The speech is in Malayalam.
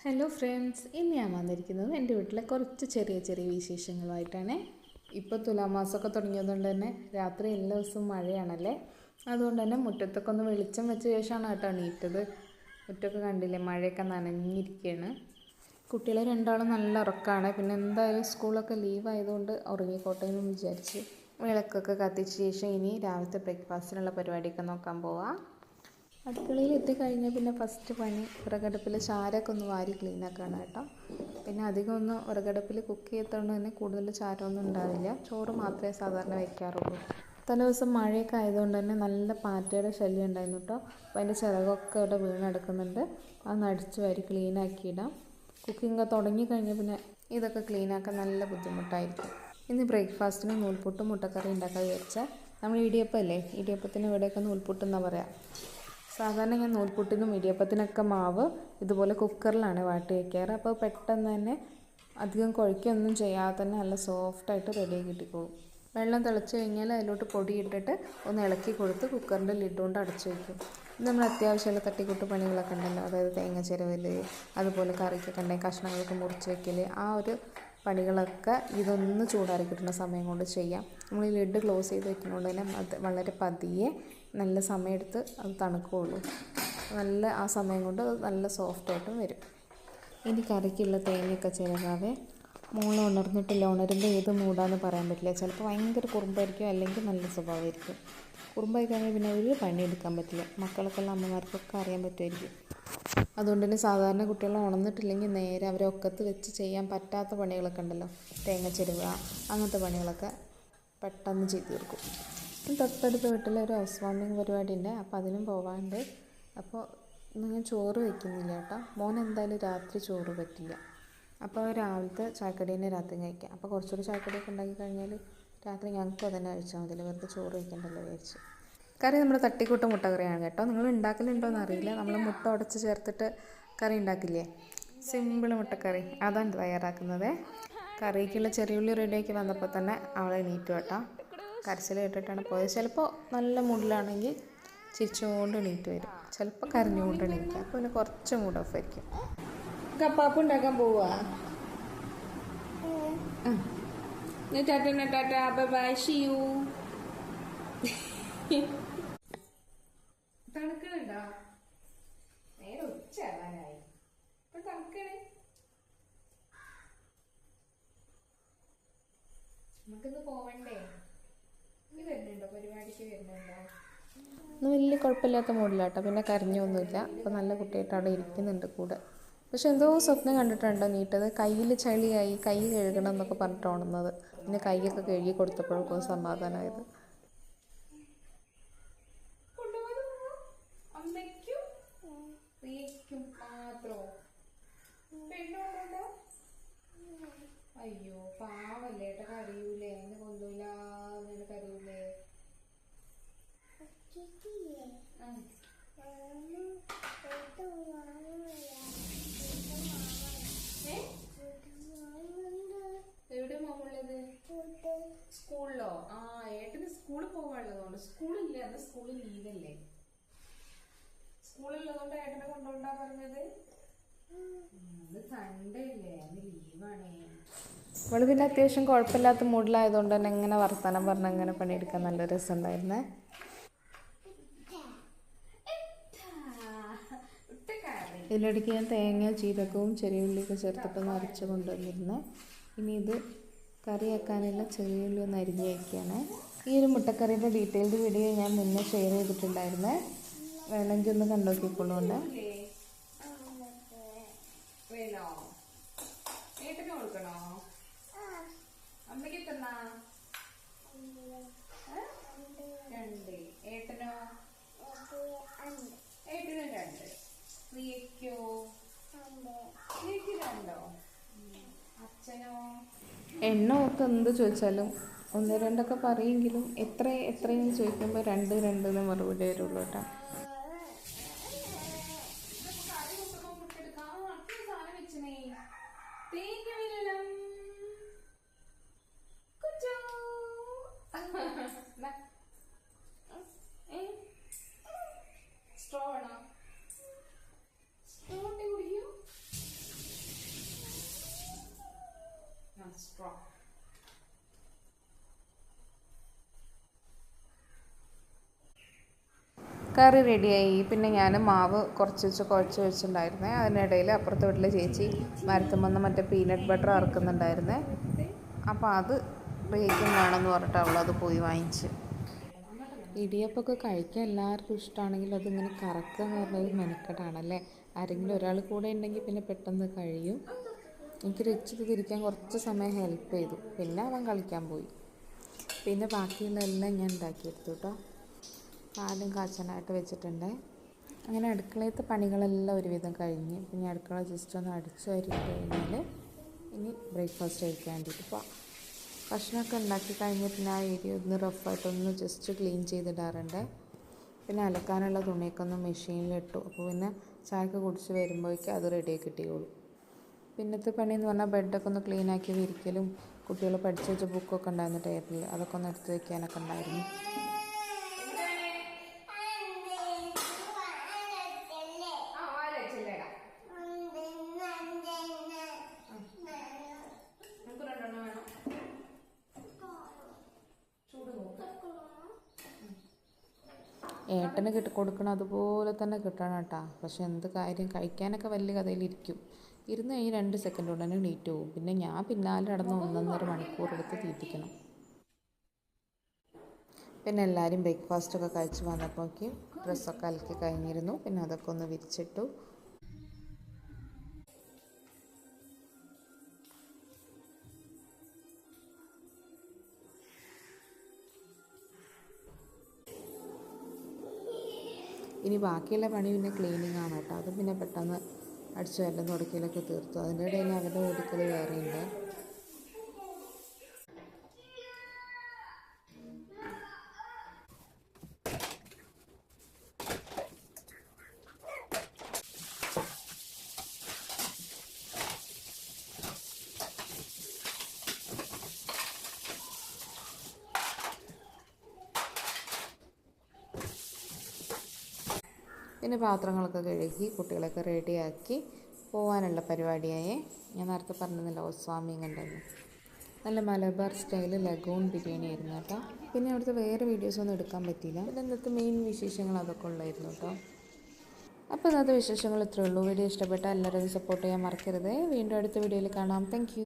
ഹലോ ഫ്രണ്ട്സ് ഇന്ന് ഞാൻ വന്നിരിക്കുന്നത് എന്റെ വീട്ടിലെ കുറച്ച് ചെറിയ ചെറിയ വിശേഷങ്ങളുമായിട്ടാണ്. ഇപ്പോൾ തുലാമാസമൊക്കെ തുടങ്ങിയതുകൊണ്ട് തന്നെ രാത്രി എല്ലാ ദിവസവും മഴയാണല്ലേ? അതുകൊണ്ട് തന്നെ മുറ്റത്തൊക്കെ ഒന്ന് വെളിച്ചം വെച്ച ശേഷമാണ് കേട്ടോ നീറ്റത്. മുറ്റമൊക്കെ കണ്ടില്ലേ മഴയൊക്കെ നനഞ്ഞിരിക്കുകയാണ് കുട്ടികളെ രണ്ടാളും നല്ല ഉറക്കമാണ് പിന്നെ എന്തായാലും സ്കൂളൊക്കെ ലീവ് ആയതുകൊണ്ട് ഉറങ്ങിക്കോട്ടെ എന്ന് വിചാരിച്ച് വിളക്കൊക്കെ കത്തിച്ച ശേഷം ഇനി രാവിലത്തെ ബ്രേക്ക്ഫാസ്റ്റിനുള്ള പരിപാടിയൊക്കെ നോക്കാൻ പോവാം. അടുക്കളയിൽ എത്തിക്കഴിഞ്ഞാൽ പിന്നെ ഫസ്റ്റ് പണി വിറകടുപ്പിൽ ചാരമൊക്കെ ഒന്ന് വാരി ക്ലീൻ കേട്ടോ. പിന്നെ അധികം ഒന്ന് വിറകടുപ്പിൽ കുക്ക് ചെയ്തതുകൊണ്ട് തന്നെ കൂടുതൽ ചാരമൊന്നും ഉണ്ടാവില്ല. ചോറ് മാത്രമേ സാധാരണ വയ്ക്കാറുള്ളൂ. തലേ ദിവസം മഴയൊക്കെ ആയതുകൊണ്ട് തന്നെ നല്ല പാറ്റയുടെ ശല്യം ഉണ്ടായിരുന്നു കേട്ടോ. അപ്പോൾ അതിന്റെ ചിറകൊക്കെ ഇവിടെ വീണെടുക്കുന്നുണ്ട്. അതൊന്ന് അടിച്ച് വാരി ക്ലീൻ ആക്കിയിടാം. കുക്കിംഗ് തുടങ്ങി കഴിഞ്ഞാൽ പിന്നെ ഇതൊക്കെ ക്ലീൻ ആക്കാൻ നല്ല ബുദ്ധിമുട്ടായിരിക്കും. ഇന്ന് ബ്രേക്ക്ഫാസ്റ്റിന് നൂൽപുട്ടും മുട്ടക്കറി ഉണ്ടാക്കാൻ വിചാരിച്ചാൽ നമ്മൾ ഇടിയപ്പം അല്ലേ ഇടിയപ്പത്തിന് ഇവിടെയൊക്കെ നൂൽപുട്ടെന്നാണ് പറയാം. സാധാരണ ഞാൻ നൂൽപുട്ടിനും ഇടിയപ്പത്തിനൊക്കെ മാവ് ഇതുപോലെ കുക്കറിലാണ് വാട്ടി വയ്ക്കാറ് അപ്പോൾ പെട്ടെന്ന് തന്നെ അധികം കുഴക്കൊന്നും ചെയ്യാതെ തന്നെ നല്ല സോഫ്റ്റായിട്ട് റെഡി കിട്ടിക്കോളും. വെള്ളം തിളച്ച് കഴിഞ്ഞാൽ അതിലോട്ട് പൊടി ഇട്ടിട്ട് ഒന്ന് ഇളക്കി കൊടുത്ത് കുക്കറിന്റെ ലിഡ് കൊണ്ട് അടച്ചു വയ്ക്കും നമ്മൾ അത്യാവശ്യമുള്ള തട്ടിക്കൂട്ട് പണികളൊക്കെ ഉണ്ടല്ലോ. അതായത് തേങ്ങ ചിരവൽ അതുപോലെ കറിക്കൊക്കെ ഉണ്ടെങ്കിൽ കഷ്ണങ്ങളൊക്കെ മുറിച്ച് വയ്ക്കൽ ആ ഒരു പണികളൊക്കെ ഇതൊന്ന് ചൂടാറി കിട്ടുന്ന സമയം കൊണ്ട് ചെയ്യാം. നമ്മൾ ഈ ലിഡ് ക്ലോസ് ചെയ്ത് വെക്കുന്നതുകൊണ്ട് തന്നെ വളരെ പതിയെ നല്ല സമയമെടുത്ത് അത് തണുക്കുകയുള്ളൂ നല്ല ആ സമയം കൊണ്ട് അത് നല്ല സോഫ്റ്റായിട്ടും വരും. ഇനി കറിക്കുള്ള തേങ്ങയൊക്കെ ചേർക്കാതെ മോൾ ഉണർന്നിട്ടില്ല. ഉണരുമ്പോൾ ഏത് മൂടാന്ന് പറയാൻ പറ്റില്ല. ചിലപ്പോൾ ഭയങ്കര കുറുമ്പായിരിക്കും അല്ലെങ്കിൽ നല്ല സ്വഭാവമായിരിക്കും. കുറുമ്പായി കഴിഞ്ഞാൽ പിന്നെ ഒരു പണി എടുക്കാൻ പറ്റില്ല. മക്കളൊക്കെ ഉള്ള അമ്മമാർക്കൊക്കെ അറിയാൻ പറ്റുമായിരിക്കും. അതുകൊണ്ട് തന്നെ സാധാരണ കുട്ടികൾ ഉണർന്നിട്ടില്ലെങ്കിൽ നേരെ അവരെ ഒക്കത്ത് വെച്ച് ചെയ്യാൻ പറ്റാത്ത പണികളൊക്കെ ഉണ്ടല്ലോ. തേങ്ങ ചെരുവുക അങ്ങനത്തെ പണികളൊക്കെ പെട്ടെന്ന് ചെയ്തു തീർക്കും. തൊട്ടടുത്ത വീട്ടിലൊരു ഹൗസ് വാമിങ് പരിപാടി ഉണ്ട് അപ്പോൾ അതിനും പോവാണ്ട് അപ്പോൾ നിങ്ങൾ ചോറ് വയ്ക്കുന്നില്ല കേട്ടോ. മോൻ എന്തായാലും രാത്രി ചോറ് പറ്റില്ല. അപ്പോൾ രാവിലത്തെ ചായക്കടി തന്നെ രാത്രി കഴിക്കാം. അപ്പോൾ കുറച്ചുകൂടി ചായക്കടിയൊക്കെ ഉണ്ടാക്കി കഴിഞ്ഞാൽ രാത്രി ഞങ്ങൾക്ക് അതന്നെ കഴിച്ചാൽ മതി വെറുതെ ചോറ് വയ്ക്കണ്ടല്ലോ വിചാരിച്ച്. കറി നമ്മൾ തട്ടിക്കൂട്ട മുട്ട കറിയാണ് കേട്ടോ. നിങ്ങൾ ഉണ്ടാക്കലുണ്ടോ എന്ന് അറിയില്ല. നമ്മൾ മുട്ട ഉടച്ച് ചേർത്തിട്ട് കറി ഉണ്ടാക്കില്ലേ? സിമ്പിൾ മുട്ടക്കറി. അതാണ് തയ്യാറാക്കുന്നത്. കറിക്കുള്ള ചെറിയുള്ളി റെഡിയാക്കി വന്നപ്പോൾ തന്നെ അവളെ നീറ്റ് കേട്ടോ. കരച്ചിൽ കേട്ടിട്ടാണ് പോയത്. ചിലപ്പോൾ നല്ല മൂഡിലാണെങ്കിൽ ചിരിച്ചുകൊണ്ട് എണീറ്റ് വരും. ചിലപ്പോൾ കരഞ്ഞുകൊണ്ട് എണീക്കുക അപ്പോൾ പിന്നെ കുറച്ച് മൂഡ് ഓഫ് ആയിരിക്കും. കപ്പാപ്പ് ഉണ്ടാക്കാൻ പോവാ? ടാറ്റ ടാറ്റ. ബൈ ബൈ ഷിയു തണുക്കണുണ്ടോ? നേരെ ഉച്ച ആവാനായി. ഇപ്പൊ തണുക്കണേ. നമുക്കിന്ന് പോവണ്ടേ? നീ ഇന്ന് വലിയ കുഴപ്പമില്ലാത്ത മൂഡിലാട്ടോ. പിന്നെ കരഞ്ഞൊന്നുമില്ല. അപ്പോൾ നല്ല കുട്ടിയായിട്ട് അവിടെ ഇരിക്കുന്നുണ്ട് കൂടെ. പക്ഷെ എന്തോ സ്വപ്നം കണ്ടിട്ടുണ്ടോ നീട്ടത്? കയ്യിൽ ചളിയായി കൈ കഴുകണം എന്നൊക്കെ പറഞ്ഞിട്ട് പിന്നെ കൈയൊക്കെ കഴുകി കൊടുത്തപ്പോഴൊക്കെ സമാധാനമായത്. എവിടെ മാമുള്ളത് സ്കൂളിലോ? ആ ഏട്ടന് സ്കൂളിൽ പോകാനുള്ളതുകൊണ്ട് സ്കൂളില്ല അന്ന് സ്കൂളിൽ ലീവല്ലേ സ്കൂളിലുള്ളതുകൊണ്ട് ഏട്ടനെ കൊണ്ടുകൊണ്ടാ പറഞ്ഞത്? അവൾ പിന്നെ അത്യാവശ്യം കുഴപ്പമില്ലാത്ത മൂഡിലായതുകൊണ്ട് തന്നെ ഇങ്ങനെ വർത്തമാനം പറഞ്ഞ് അങ്ങനെ പണിയെടുക്കാൻ നല്ല രസമുണ്ടായിരുന്നേ. ഇതിലിടയ്ക്ക് ഞാൻ തേങ്ങ ജീരകവും ചെറിയ ഉള്ളിയൊക്കെ ചേർത്തിട്ട് ഒന്ന് അരച്ച് കൊണ്ടുവന്നിരുന്നേ. ഇനി ഇത് കറിയാക്കാനുള്ള ചെറിയ ഉള്ളി ഒന്ന് അരിഞ്ഞ് വയ്ക്കുകയാണ് ഈ ഒരു മുട്ടക്കറിയുടെ ഡീറ്റെയിൽഡ് വീഡിയോ ഞാൻ മുന്നേ ഷെയർ ചെയ്തിട്ടുണ്ടായിരുന്നേ. വേണമെങ്കിൽ ഒന്ന് വേണോ ഏട്ടന് കൊടുക്കണോ അമ്മയ്ക്ക് എത്തണ രണ്ട് ഏട്ടനോ ഏട്ടന് രണ്ട് പ്രിയക്കോ പ്രിയക്ക് രണ്ടോ അച്ഛനോ എണ്ണ ഒക്കെ എന്ത് ചോദിച്ചാലും ഒന്ന് രണ്ടൊക്കെ പറയുമെങ്കിലും എത്ര എത്രയെന്ന് ചോദിക്കുമ്പോൾ രണ്ട് രണ്ട് എന്ന് മറുപടി വരുള്ളൂ കേട്ടോ. കറി റെഡിയായി. പിന്നെ ഞാൻ മാവ് കുറച്ച് വെച്ച് കുഴച്ച് വെച്ചിട്ടുണ്ടായിരുന്നേ. അതിനിടയിൽ അപ്പുറത്തെ വീട്ടിലെ ചേച്ചി മരത്തുമ്പോൾ മറ്റേ പീനട്ട് ബട്ടർ ഇറക്കുന്നുണ്ടായിരുന്നേ അപ്പോൾ അത് റേക്കും വേണമെന്ന് പറഞ്ഞിട്ട് അവളത് പോയി വാങ്ങിച്ച്. ഇടിയപ്പൊക്കെ കഴിക്കാൻ എല്ലാവർക്കും ഇഷ്ടമാണെങ്കിൽ അതിങ്ങനെ കറക്കുക എന്ന് പറഞ്ഞൊരു മെനക്കെട്ടാണല്ലേ ആരെങ്കിലും ഒരാൾ കൂടെ ഉണ്ടെങ്കിൽ പിന്നെ പെട്ടെന്ന് കഴിയും. എനിക്ക് റിച്ചിത് തിരിക്കാൻ കുറച്ച് സമയം ഹെൽപ്പ് ചെയ്തു. പിന്നെ അവൻ കളിക്കാൻ പോയി. പിന്നെ ബാക്കിയുള്ള എല്ലാം ഞാൻ ഉണ്ടാക്കിയെടുത്തു കേട്ടോ. പാലും കാച്ചാനായിട്ട് വെച്ചിട്ടുണ്ട്. അങ്ങനെ അടുക്കളയത്തെ പണികളെല്ലാം ഒരുവിധം കഴിഞ്ഞ് പിന്നെ അടുക്കള ജസ്റ്റ് ഒന്ന് അടിച്ചു വാരി കഴിഞ്ഞാൽ ഇനി ബ്രേക്ക്ഫാസ്റ്റ് കഴിക്കാൻ വേണ്ടിയിട്ട് പോവാം. ഭക്ഷണമൊക്കെ ഉണ്ടാക്കി കഴിഞ്ഞ് പിന്നെ ആ ഏരിയ ഒന്ന് റഫായിട്ടൊന്ന് ജസ്റ്റ് ക്ലീൻ ചെയ്തിടാറുണ്ട്. പിന്നെ അലക്കാനുള്ള തുണിയൊക്കെ ഒന്ന് മെഷീനിലിട്ടു അപ്പോൾ പിന്നെ ചായക്ക് കുടിച്ച് വരുമ്പോഴേക്കും അത് റെഡിയായി കിട്ടിയോളൂ പിന്നത്തെ പണി എന്ന് പറഞ്ഞാൽ ബെഡൊക്കെ ഒന്ന് ക്ലീൻ ആക്കി വിരിക്കലും കുട്ടികൾ പഠിച്ചു വെച്ച ബുക്കൊക്കെ ഉണ്ടായിരുന്നു ടേബിളിൽ അതൊക്കെ ഒന്ന് എടുത്ത് വയ്ക്കാനൊക്കെ ഉണ്ടായിരുന്നു. ഏട്ടന് കിട്ടി കൊടുക്കണം അതുപോലെ തന്നെ കിട്ടണം കേട്ടാ പക്ഷെ എന്ത് കാര്യം കഴിക്കാനൊക്കെ വലിയ കഥയിലിരിക്കും. ഇരുന്ന് കഴിഞ്ഞ് രണ്ട് സെക്കൻഡ് ഉടനെ തന്നെ എണീറ്റ് പോകും പിന്നെ ഞാൻ പിന്നാലെ നടന്ന് ഒന്നൊന്നര മണിക്കൂർ എടുത്ത് തീറ്റിക്കണം. പിന്നെ എല്ലാവരും ബ്രേക്ക്ഫാസ്റ്റൊക്കെ കഴിച്ച് വന്നപ്പോഴേക്കും ഡ്രസ്സൊക്കെ അലക്കി കഴിഞ്ഞിരുന്നു. പിന്നെ അതൊക്കെ ഒന്ന് വിരിച്ചിട്ടു. ഇനി ബാക്കിയുള്ള പണി പിന്നെ ക്ലീനിങ് ആണ് കേട്ടോ. അത് പിന്നെ പെട്ടെന്ന് അടിച്ചു വല്ലതും തുടക്കലൊക്കെ തീർത്തു. അതിന്റെ ഇടയിൽ അവരുടെ ഒരുക്കൽ വേറെയുണ്ട്. പിന്നെ പാത്രങ്ങളൊക്കെ കഴുകി കുട്ടികളൊക്കെ റെഡിയാക്കി പോകാനുള്ള പരിപാടിയായി. ഞാൻ നേരത്തെ പറഞ്ഞിരുന്നില്ല ഓസ്വാമി കണ്ടായിരുന്നു നല്ല മലബാർ സ്റ്റൈൽ ലഗൂൺ ബിരിയാണി ആയിരുന്നു കേട്ടോ. പിന്നെ അവിടുത്തെ വേറെ വീഡിയോസ് ഒന്നും എടുക്കാൻ പറ്റിയില്ല. പിന്നെ ഇന്നത്തെ മെയിൻ വിശേഷങ്ങൾ അതൊക്കെ ഉള്ളായിരുന്നു കേട്ടോ. അപ്പോൾ ഇന്നത്തെ വിശേഷങ്ങൾ ഇത്രയേ ഉള്ളൂ. വീഡിയോ ഇഷ്ടപ്പെട്ടാൽ എല്ലാവരും സപ്പോർട്ട് ചെയ്യാൻ മറക്കരുത്. വീണ്ടും അടുത്ത വീഡിയോയിൽ കാണാം. താങ്ക്